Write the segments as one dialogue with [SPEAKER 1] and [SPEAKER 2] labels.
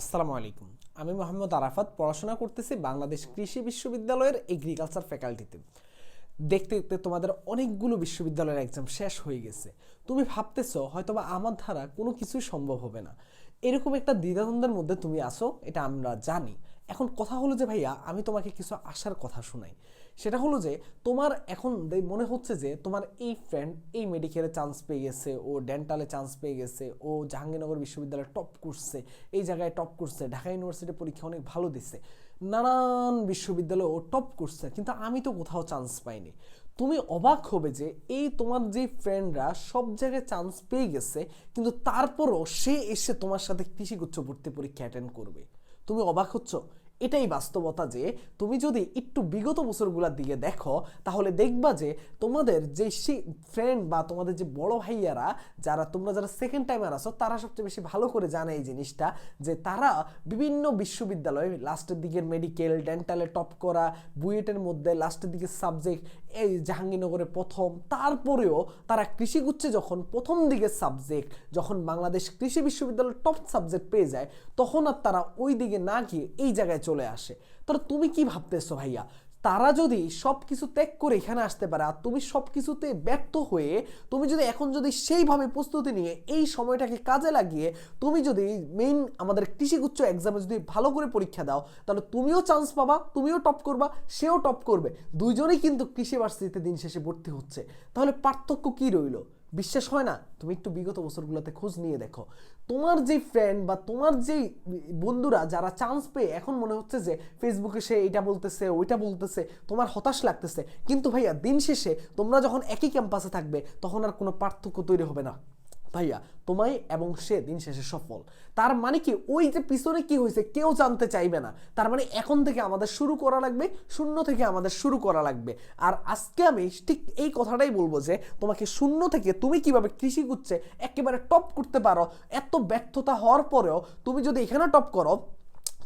[SPEAKER 1] আসসালামু আলাইকুম। আমি মোহাম্মদ আরাফাত, পড়াশোনা করতেছি বাংলাদেশ কৃষি বিশ্ববিদ্যালয়ের এগ্রিকালচার ফ্যাকাল্টিতে দেখতে দেখতে তোমাদের অনেকগুলো বিশ্ববিদ্যালয়ের এক্সাম শেষ হয়ে গেছে। তুমি ভাবতেছো, হয়তোবা আমার দ্বারা কোনো কিছুই সম্ভব হবে না। এরকম একটা দ্বিধাদ্বন্দ্বের মধ্যে তুমি আসো এটা আমরা জানি। এখন কথা হলো যে, ভাইয়া, আমি তোমাকে কিছু আশার কথা শোনাই। সেটা হলো যে তোমার এখন মনে হচ্ছে যে তোমার এই ফ্রেন্ড এই মেডিকেলে চান্স পেয়ে গেছে, ও ডেন্টালে চান্স পেয়ে গেছে, ও জাহাঙ্গীরনগর বিশ্ববিদ্যালয়ে টপ করছে এই জায়গায় টপ করছে ঢাকা ইউনিভার্সিটি পরীক্ষা অনেক ভালো দিছে নানান বিশ্ববিদ্যালয়ে ও টপ করছে কিন্তু আমি তো কোথাও চান্স পাইনি। তুমি অবাক হবে যে এই তোমার যে ফ্রেন্ডরা সব জায়গায় চান্স পেয়ে গেছে, কিন্তু তারপরও সে এসে তোমার সাথে কৃষিগুচ্ছ ভর্তি পরীক্ষা অ্যাটেন্ড করবে। তুমি অবাক হচ্ছ? এটাই বাস্তবতা যে তুমি যদি একটু বিগত বছরগুলোর দিকে দেখো, তাহলে দেখবা যে তোমাদের যে ফ্রেন্ড বা তোমাদের যে বড় ভাইয়ারা, যারা তোমরা যারা সেকেন্ড টাইমার আছো, তারা সবচেয়ে বেশি ভালো করে জানে এই জিনিসটা যে তারা বিভিন্ন বিশ্ববিদ্যালয়ে লাস্টের দিকের মেডিকেল ডেন্টালে টপ করা, বুয়েটের মধ্যে লাস্টের দিকের সাবজেক্ট এই জাহাঙ্গীরনগরে প্রথম, তারপরেও তারা কৃষিগুচ্ছে যখন প্রথম দিকে সাবজেক্ট যখন বাংলাদেশ কৃষি বিশ্ববিদ্যালয়ের টপ সাবজেক্ট পেয়ে যায়, তখন আর তারা ওই দিকে না গিয়ে এই জায়গায় চলে আসে। তাহলে তুমি কি ভাবতেছো ভাইয়া? তারা যদি সব কিছু ত্যাগ করে এখানে আসতে পারে আর তুমি সব কিছুতে ব্যর্থ হয়ে তুমি যদি এখন যদি সেইভাবে প্রস্তুতি নিয়ে এই সময়টাকে কাজে লাগিয়ে তুমি যদি মেইন আমাদের কৃষিগুচ্ছ এক্সামে যদি ভালো করে পরীক্ষা দাও, তাহলে তুমিও চান্স পাবা, তুমিও টপ করবা, সেও টপ করবে। দুইজনেই কিন্তু কৃষি ভার্সিটিতে দিন শেষে ভর্তি হচ্ছে। তাহলে পার্থক্য কি রইল? বিশ্বাস হয় না? তুমি একটু বিগত বছরগুলোতে খোঁজ নিয়ে দেখো। তোমার যে ফ্রেন্ড বা তোমার যে বন্ধুরা যারা চান্স পেয়ে এখন মনে হচ্ছে যে ফেসবুকে সে এটা বলতেছে, ওইটা বলতেছে, তোমার হতাশ লাগতেছে। কিন্তু ভাইয়া, দিন শেষে তোমরা যখন একই ক্যাম্পাসে থাকবে, তখন আর কোনো পার্থক্য তৈরি হবে না। ভাইয়া, তোমায় এবং সে দিন শেষে সফল। তার মানে কি, ওই যে পিছনে কি হয়েছে কেউ জানতে চাইবে না। তার মানে এখন থেকে আমাদের শুরু করা লাগবে, শূন্য থেকে আমাদের শুরু করা লাগবে। আর আজকে আমি ঠিক এই কথাটাই বলব যে, তোমাকে শূন্য থেকে তুমি কীভাবে কৃষি করছে একেবারে টপ করতে পারো, এত ব্যর্থতা হওয়ার পরেও তুমি যদি এখানে টপ করো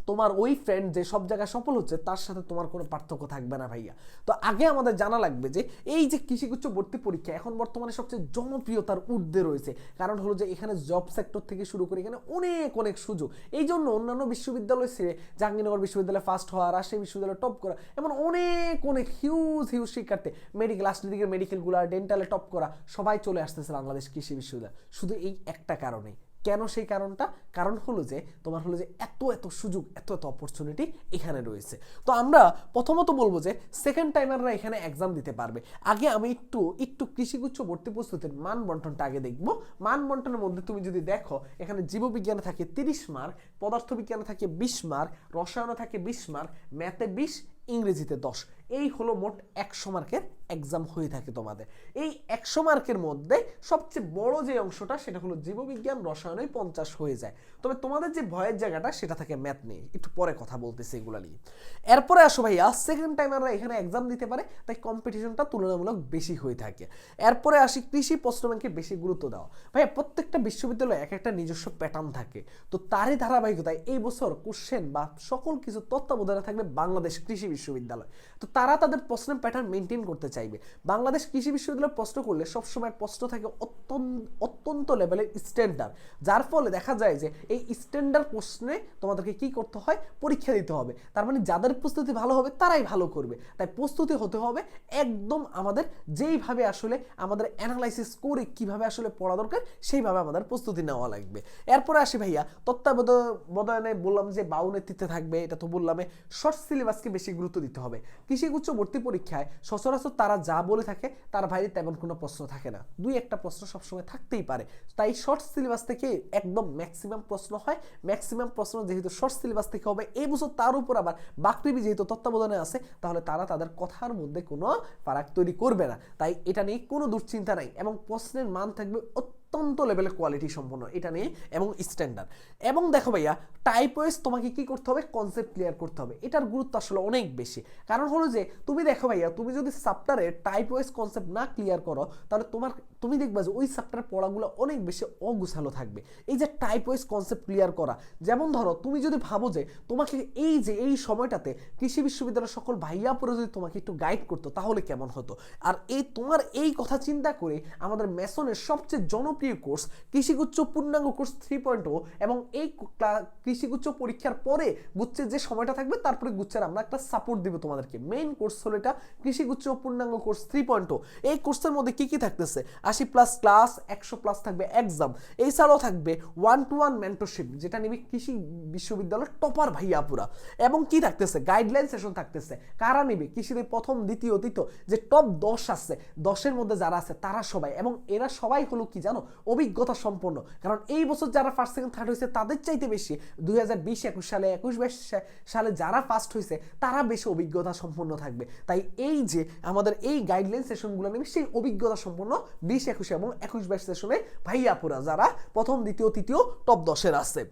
[SPEAKER 1] তোমার ওই ফ্রেন্ড যে সব জায়গায় সফল হচ্ছে, তার সাথে তোমার কোনো পার্থক্য থাকবে না ভাইয়া। তো আগে আমাদের জানা লাগবে যে, এই যে কৃষিগুচ্ছ ভর্তি পরীক্ষা এখন বর্তমানে সবচেয়ে জনপ্রিয়তার ঊর্ধ্বে রয়েছে। কারণ হলো যে, এখানে জব সেক্টর থেকে শুরু করে এখানে অনেক অনেক সুযোগ। এই জন্য অন্যান্য বিশ্ববিদ্যালয় ছেড়ে জাহাঙ্গীরনগর বিশ্ববিদ্যালয়ে ফার্স্ট হওয়া, রাজশাহী বিশ্ববিদ্যালয়ে টপ করা, এমন অনেক অনেক হিউজ হিউজ শিক্ষার্থী মেডিকেল লাস্টের দিকে মেডিকেলগুলো ডেন্টালে টপ করা, সবাই চলে আসতেছে বাংলাদেশ কৃষি বিশ্ববিদ্যালয়। শুধু এই একটা কারণেই। কেন সেই কারণটা? কারণ হলো যে, তোমার হলো যে এত এত সুযোগ, এত এত অপরচুনিটি এখানে রয়েছে। তো আমরা প্রথমত বলব যে সেকেন্ড টাইমাররা এখানে এক্সাম দিতে পারবে। আগে আমি একটু একটু কৃষিগুচ্ছ ভর্তি প্রস্তুতির মান বন্টনটা আগে দেখব। মান বন্টনের মধ্যে তুমি যদি দেখো, এখানে জীববিজ্ঞানে থাকে তিরিশ মার্ক পদার্থবিজ্ঞানে থাকে বিশ মার্ক রসায়নে থাকে বিশ মার্ক ম্যাথে বিশ, ইংরেজিতে দশ। এই হলো মোট একশো মার্কের এক্সাম হয়ে থাকে তোমাদের। এই একশো মার্কের মধ্যে সবচেয়ে বড় যে অংশটা, সেটা হলো জীববিজ্ঞান, রসায়নে পঞ্চাশ হয়ে যায়। তবে তোমাদের যে ভয়ের জায়গাটা, সেটা থাকে ম্যাথ নিয়ে। একটু পরে কথা বলতেছি এগুলো নিয়ে। এরপরে আসো ভাইয়া সেকেন্ড টাইমাররা এখানে এক্সাম দিতে পারে, তাই কম্পিটিশনটা তুলনামূলক বেশি হয়ে থাকে। এরপরে আসি, কৃষি প্রশ্ন ব্যাংকে বেশি গুরুত্ব দেওয়া। ভাইয়া, প্রত্যেকটা বিশ্ববিদ্যালয়ে এক একটা নিজস্ব প্যাটার্ন থাকে। তো তারই ধারাবাহিকতায় এই বছর কোশ্চেন বা সকল কিছু তত্ত্বাবধানে থাকবে বাংলাদেশ কৃষি বিশ্ববিদ্যালয়। তো তারা তাদের প্রশ্নের প্যাটার্ন মেনটেন করতে চাইবে। বাংলাদেশ কৃষি বিশ্ববিদ্যালয় প্রশ্ন করলে সবসময় প্রশ্ন থাকে অত্যন্ত অত্যন্ত লেভেলের স্ট্যান্ডার্ড যার ফলে দেখা যায় যে এই স্ট্যান্ডার্ড প্রশ্নে তোমাদেরকে কি করতে হয়? পরীক্ষা দিতে হবে। তার মানে যাদের প্রস্তুতি ভালো হবে, তারাই ভালো করবে। তাই প্রস্তুতি হতে হবে একদম আমাদের যেইভাবে আসলে আমাদের অ্যানালাইসিস করে কীভাবে আসলে পড়া দরকার, সেইভাবে আমাদের প্রস্তুতি নেওয়া লাগবে। এরপরে আসি ভাইয়া, তত্ত্বাবধানে বললাম যে বাউ নেতৃত্বে থাকবে, এটা তো বললাম শর্ট সিলেবাসকে বেশি গুরুত্ব দিতে হবে। কৃষি উচ্চ ভর্তি পরীক্ষায় সচরাচর তারা যা বলে থাকে, তার বাইরে তেমন কোনো প্রশ্ন থাকে না। দুই একটা প্রশ্ন সবসময় থাকতেই পারে। তাই শর্ট সিলেবাস থেকে একদম ম্যাক্সিমাম প্রশ্ন হয়। ম্যাক্সিমাম প্রশ্ন যেহেতু শর্ট সিলেবাস থেকে হবে এই বছর তার উপর আবার বাকৃবি যেহেতু তত্ত্বাবধানে আছে, তাহলে তারা তাদের কথার মধ্যে কোনো ফারাক তৈরি করবে না। তাই এটা নিয়ে কোনো দুশ্চিন্তা নাই এবং প্রশ্নের মান থাকবে অত্যন্ত লেভেলের কোয়ালিটি সম্পন্ন এটা নিয়ে এবং স্ট্যান্ডার্ড এবং দেখো ভাইয়া টাইপ ওয়াইজ তোমাকে কি করতে হবে? কনসেপ্ট ক্লিয়ার করতে হবে। এটার গুরুত্ব আসলে অনেক বেশি। কারণ হলো যে, তুমি দেখো ভাইয়া, তুমি যদি সাপ্টারে টাইপ ওয়াইজ কনসেপ্ট না ক্লিয়ার করো, তাহলে তোমার, তুমি দেখবা যে ওই সাপ্টারের পড়াগুলো অনেক বেশি অগুছালো থাকবে। এই যে টাইপ ওয়াইজ কনসেপ্ট ক্লিয়ার করা, যেমন ধরো, তুমি যদি ভাবো যে তোমাকে এই যে, এই সময়টাতে কৃষি বিশ্ববিদ্যালয়ের সকল ভাইয়া পরে যদি তোমাকে একটু গাইড করতো, তাহলে কেমন হতো? আর এই তোমার এই কথা চিন্তা করে আমাদের মেসনের সবচেয়ে জনপ্রিয় জনপ্রিয় কোর্স, কৃষিগুচ্ছ পূর্ণাঙ্গ কোর্স থ্রি পয়েন্ট ও এবং এই কৃষিগুচ্ছ পরীক্ষার পরে গুচ্ছের যে সময়টা থাকবে, তারপরে গুচ্ছের আমরা একটা সাপোর্ট দিব তোমাদেরকে। মেইন কোর্স হলো এটা কৃষিগুচ্ছ পূর্ণাঙ্গ কোর্স থ্রি পয়েন্ট ও এই কোর্সের মধ্যে কি কি থাকতেছে? আশি প্লাস ক্লাস একশো প্লাস থাকবে এক্সাম এছাড়াও থাকবে ওয়ান টু ওয়ান মেন্টরশিপ যেটা নিবে কৃষি বিশ্ববিদ্যালয়ের টপার ভাইয়াপুরা এবং কি থাকতেছে? গাইডলাইন সেশন থাকতেছে। কারা নিবে? কৃষিতে প্রথম, দ্বিতীয় তৃতীয় যে টপ দশ আছে, দশের মধ্যে যারা আছে, তারা সবাই। এবং এরা সবাই হলো কি জানো? অভিজ্ঞতা সম্পন্ন। কারণ এই বছর যারা ফার্স্ট সেকেন্ড থার্ড হয়েছে, তাদের চাইতে বেশি দুই হাজার একুশ সালে, একুশ বাইশ সালে যারা ফার্স্ট হয়েছে, তারা বেশি অভিজ্ঞতা সম্পন্ন থাকবে। তাই এই যে আমাদের এই গাইডলাইন সেশনগুলো নেবে সেই অভিজ্ঞতা সম্পন্ন বিশ, একুশে এবং একুশ বাইশ সেশনে ভাইয়াপুরা যারা প্রথম, দ্বিতীয়, তৃতীয় টপ দশের আছে।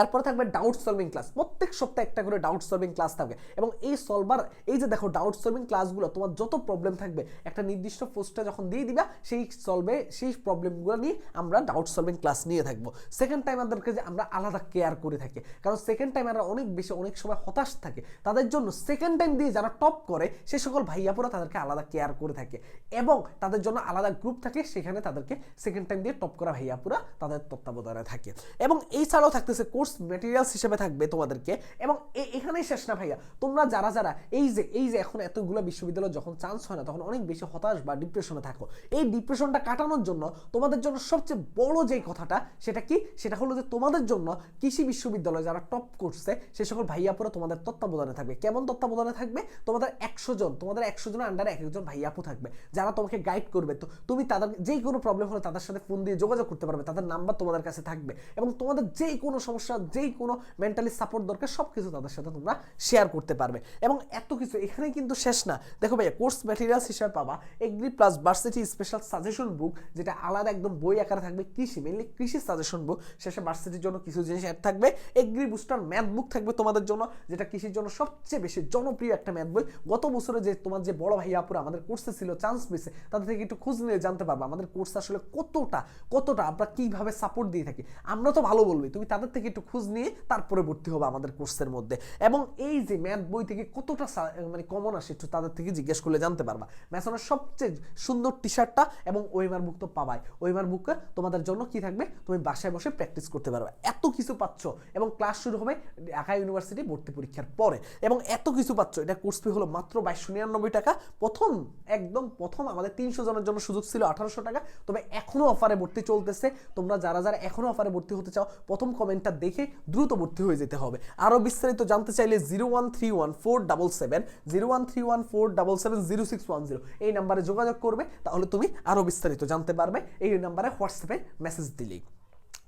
[SPEAKER 1] এরপর থাকবে ডাউট সলভিং ক্লাস প্রত্যেক সপ্তাহে একটা করে ডাউট সলভিং ক্লাস থাকবে এবং এই সলভার এই যে দেখো ডাউট সলভিং ক্লাসগুলো তোমার যত প্রবলেম থাকবে, একটা নির্দিষ্ট পোস্টে যখন দিয়ে দিবা, সেই সলভে সেই প্রবলেমগুলো নিয়ে আমরা ডাউট সলভিং ক্লাস নিয়ে থাকব। সেকেন্ড টাইমারদেরকে যে আমরা আলাদা কেয়ার করে থাকি। কারণ সেকেন্ড টাইমাররা অনেক বেশি, অনেক সময় হতাশ থাকে। তাদের জন্য সেকেন্ড টাইম দিয়ে যারা টপ করে, সে সকল ভাইয়াপুরা তাদেরকে আলাদা কেয়ার করে থাকে। এবং তাদের জন্য আলাদা গ্রুপ থাকে, সেখানে তাদেরকে সেকেন্ড টাইম দিয়ে টপ করা ভাইয়াপুরা তাদের তত্ত্বাবধানে থাকে। এবং এছাড়াও থাকতেছে কোর্স মেটেরিয়ালস হিসেবে থাকবে তোমাদেরকে। এবং এখানেই শেষ না ভাইয়া। তোমরা যারা যারা এই যে এই যে এখন এতগুলো বিশ্ববিদ্যালয় যখন চান্স হয় না, তখন অনেক বেশি হতাশ বা ডিপ্রেশনে থাকো। এই ডিপ্রেশনটা কাটানোর জন্য তোমাদের জন্য সবচেয়ে বড় যেই কথাটা, সেটা কি? সেটা হলো যে তোমাদের জন্য কৃষি বিশ্ববিদ্যালয় যারা টপ করছে সে সকল ভাইয়াপুরা তোমাদের তত্ত্বাবধানে থাকবে। কেমন তত্ত্বাবধানে থাকবে? তোমাদের একশো জন, তোমাদের একশো জনের আন্ডারে এক একজন ভাইয়াপু থাকবে, যারা তোমাকে গাইড করবে। তো তুমি তাদের, যেই কোনো প্রবলেম হলে তাদের সাথে ফোন দিয়ে যোগাযোগ করতে পারবে, তাদের নাম্বার তোমাদের কাছে থাকবে। এবং তোমাদের যেই কোনো সমস্যা যেই কোনো মেন্টালি সাপোর্ট দরকার সব কিছু তাদের সাথে তোমরা শেয়ার করতে পারবে। এবং এত কিছু এখানে কিন্তু শেষ না। দেখো ভাইয়া কোর্স ম্যাটেরিয়ালস হিসেবে পাবা agri plus varsity special suggestion book যেটা আলাদা একদম বই আকারে থাকবে, কৃষি মেনলি কৃষি সাজেশন বুক শেষে ভার্সিটির জন্য কিছু জিনিস অ্যাড থাকবে। এগ্রি বুস্টার ম্যাথ বুক থাকবে তোমাদের জন্য, যেটা কৃষির জন্য সবচেয়ে বেশি জনপ্রিয় একটা ম্যাথ বই। গত বছরে যে তোমার যে বড় ভাইয়া আপুরা আমাদের কোর্সে ছিল চান্স পেয়েছে, তাদের থেকে একটু খোঁজ নিয়ে জানতে পারবে আমাদের কোর্স আসলে কতটা কতটা আমরা কীভাবে সাপোর্ট দিয়ে থাকি। আমরা তো ভালো বলবি তুমি তাদের থেকে একটু খোঁজ নিয়ে তারপরে ভর্তি হবে আমাদের কোর্সের মধ্যে। এবং এই যে ম্যাথ বই থেকে কতটা মানে কমন আসে একটু তাদের থেকে জিজ্ঞেস করলে জানতে পারবা। ম্যাথনের সবচেয়ে সুন্দর টি শার্টটা এবং ওয়েমার বুক তো পাবাই। ওয়েমার বুকটা তোমাদের জন্য কি থাকবে? তুমি বাসায় বসে প্র্যাকটিস করতে পারবে। এত কিছু পাচ্ছ এবং ক্লাস শুরু হবে ঢাকা ইউনিভার্সিটি ভর্তি পরীক্ষার পরে। এবং এত কিছু পাচ্ছ, এটা কোর্স ফি হলো মাত্র বাইশশো নিরানব্বই টাকা। প্রথম, একদম প্রথম আমাদের তিনশো জনের জন্য সুযোগ ছিল আঠারোশো টাকা। তবে এখনও অফারে ভর্তি চলতেছে। তোমরা যারা যারা এখনও অফারে ভর্তি হতে চাও, প্রথম কমেন্টটা দেখে দ্রুত ভর্তি হয়ে যেতে হবে। আরও বিস্তারিত জানতে চাইলে zero one three one four double seven, zero one three one four double seven, zero six one zero. এই নাম্বারে যোগাযোগ করবে, তাহলে তুমি আরও বিস্তারিত জানতে পারবে। এই নাম্বারে হোয়াটসঅ্যাপে মেসেজ দিলেই।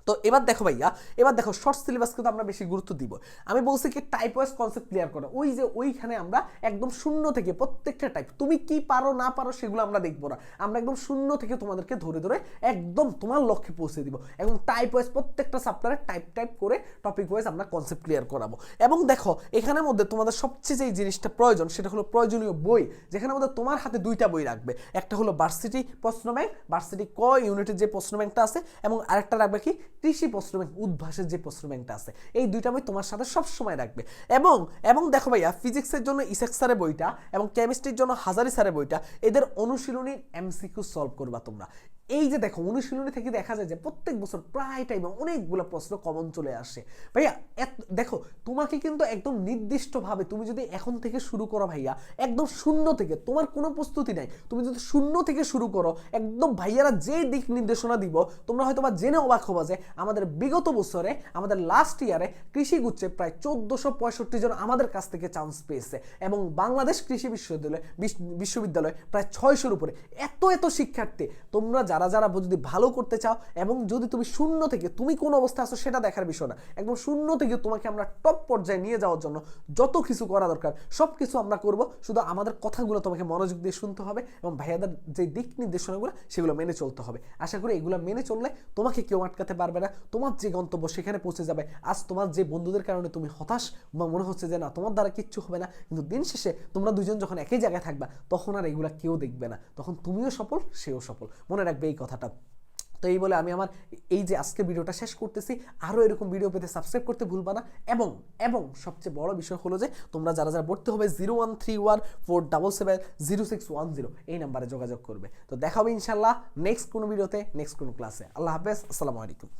[SPEAKER 1] তো এবার দেখো ভাইয়া, এবার দেখো শর্ট সিলেবাস কিন্তু আমরা বেশি গুরুত্ব দিব। আমি বলছি কি টাইপ ওয়াইজ কনসেপ্ট ক্লিয়ার করো। ওই যে ওইখানে আমরা একদম শূন্য থেকে প্রত্যেকটা টাইপ তুমি কি পারো, না পারো সেগুলো আমরা দেখব না। আমরা একদম শূন্য থেকে তোমাদেরকে ধরে ধরে একদম তোমার লক্ষ্যে পৌঁছে দিব। এবং টাইপ ওয়াইজ প্রত্যেকটা সাপ্টারে টাইপ টাইপ করে টপিক ওয়াইজ আমরা কনসেপ্ট ক্লিয়ার করাবো। এবং দেখো, এখানের মধ্যে তোমাদের সবচেয়ে যে জিনিসটা প্রয়োজন, সেটা হলো প্রয়োজনীয় বই। যেখানে মধ্যে তোমার হাতে দুইটা বই রাখবে। একটা হলো ভার্সিটি প্রশ্ন ব্যাংক ভার্সিটি ক ইউনিটের যে প্রশ্ন ব্যাংকটা আছে, এবং আরেকটা রাখবে কি কৃষি প্রশ্ন ব্যাংক উদ্ভাসের যে প্রশ্ন ব্যাংকটা আছে, এই দুইটা বই তোমার সাথে সব সময় রাখবে। এবং এবং দেখো ভাইয়া, ফিজিক্সের জন্য ইসেক সারের বইটা এবং কেমিস্ট্রির জন্য হাজারি স্যারের বইটা, এদের অনুশীলনীর এমসিকিউ সলভ করবা তোমরা। এই যে দেখো, অনুশীলনী থেকে দেখা যায় যে প্রত্যেক বছর প্রায় টাইমে অনেকগুলো প্রশ্ন কমন চলে আসে। ভাইয়া দেখো, তোমাকে কিন্তু একদম নির্দিষ্টভাবে তুমি যদি এখন থেকে শুরু করো ভাইয়া, একদম শূন্য থেকে, তোমার কোনো প্রস্তুতি নাই। তুমি যদি শূন্য থেকে শুরু করো, একদম ভাইয়ারা যে দিক নির্দেশনা দিব, তোমরা হয়তো বা জেনে অবাক হবা যে আমাদের বিগত বছরে, আমাদের লাস্ট ইয়ারে কৃষি গুচ্ছে প্রায় চোদ্দশো পঁয়ষট্টি জন আমাদের কাছ থেকে চান্স পেয়েছে এবং বাংলাদেশ কৃষি বিশ্ববিদ্যালয় বিশ্ববিদ্যালয় প্রায় ছয়শোর উপরে। এত এত শিক্ষার্থী, তোমরা যারা যারা যদি ভালো করতে চাও এবং যদি তুমি শূন্য থেকে, তুমি কোন অবস্থা আছো সেটা দেখার বিষয় না। একদম শূন্য থেকে তোমাকে আমরা টপ পর্যায়ে নিয়ে যাওয়ার জন্য যত কিছু করা দরকার সব কিছু আমরা করব। শুধু আমাদের কথাগুলো তোমাকে মনোযোগ দিয়ে শুনতে হবে এবং ভাইয়াদের যে দিক নির্দেশনাগুলো সেগুলো মেনে চলতে হবে। আশা করি এগুলো মেনে চললে তোমাকে কেউ আটকাতে পারবে না। তোমার যে গন্তব্য সেখানে পৌঁছে যাবে। আজ তোমার যে বন্ধুদের কারণে তুমি হতাশ বা মনে হচ্ছে যে, না, তোমার দ্বারা কিচ্ছু হবে না। কিন্তু দিন শেষে তোমরা দুজন যখন একই জায়গায় থাকবা, তখন আর এগুলা কেউ দেখবে না। তখন তুমিও সফল, সেও সফল। মনে রাখবে এই কথাটা। তো এই বলে আমি আমার এই যে আজকে ভিডিওটা শেষ করতেছি, আরও এরকম ভিডিও পেতে সাবস্ক্রাইব করতে ভুলবা না এবং এবং সবচেয়ে বড় বিষয় হলো যে, তোমরা যারা যারা ভর্তি হবে zero one three one four double seven zero six one zero এই নাম্বারে যোগাযোগ করবে। তো দেখা হবে ইনশাল্লাহ নেক্সট কোনো ভিডিওতে নেক্সট কোনো ক্লাসে আল্লাহ হাফেজ, আসসালামু আলাইকুম।